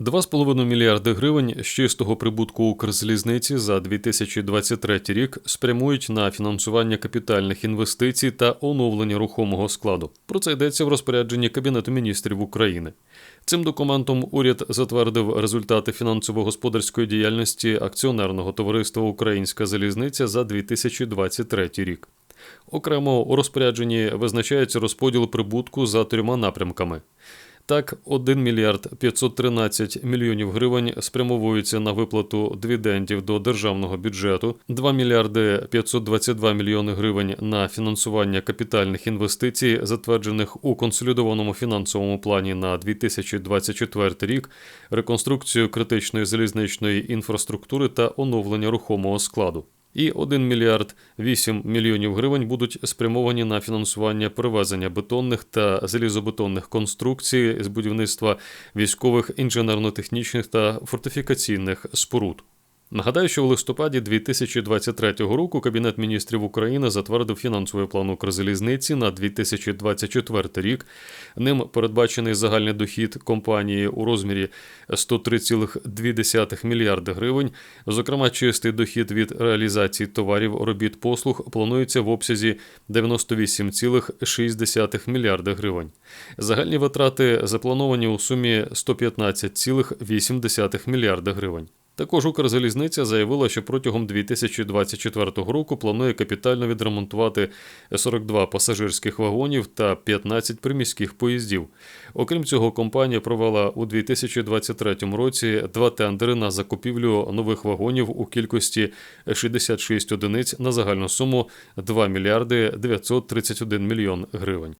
2,5 мільярди гривень з чистого прибутку Укрзалізниці за 2023 рік спрямують на фінансування капітальних інвестицій та оновлення рухомого складу. Про це йдеться в розпорядженні Кабінету міністрів України. Цим документом уряд затвердив результати фінансово-господарської діяльності акціонерного товариства Українська залізниця за 2023 рік. Окремо у розпорядженні визначається розподіл прибутку за трьома напрямками. Так, 1 мільярд 513 мільйонів гривень спрямовуються на виплату дивідендів до державного бюджету, 2 мільярди 522 мільйони гривень на фінансування капітальних інвестицій, затверджених у консолідованому фінансовому плані на 2024 рік, реконструкцію критичної залізничної інфраструктури та оновлення рухомого складу. І 1 мільярд 8 мільйонів гривень будуть спрямовані на фінансування перевезення бетонних та залізобетонних конструкцій з будівництва військових інженерно-технічних та фортифікаційних споруд. Нагадаю, що в листопаді 2023 року Кабінет міністрів України затвердив фінансовий план Укрзалізниці на 2024 рік. Ним передбачений загальний дохід компанії у розмірі 103,2 мільярди гривень. Зокрема, чистий дохід від реалізації товарів, робіт, послуг планується в обсязі 98,6 мільярди гривень. Загальні витрати заплановані у сумі 115,8 мільярда гривень. Також Укрзалізниця заявила, що протягом 2024 року планує капітально відремонтувати 42 пасажирських вагонів та 15 приміських поїздів. Окрім цього, компанія провела у 2023 році два тендери на закупівлю нових вагонів у кількості 66 одиниць на загальну суму 2 мільярди 931 мільйон гривень.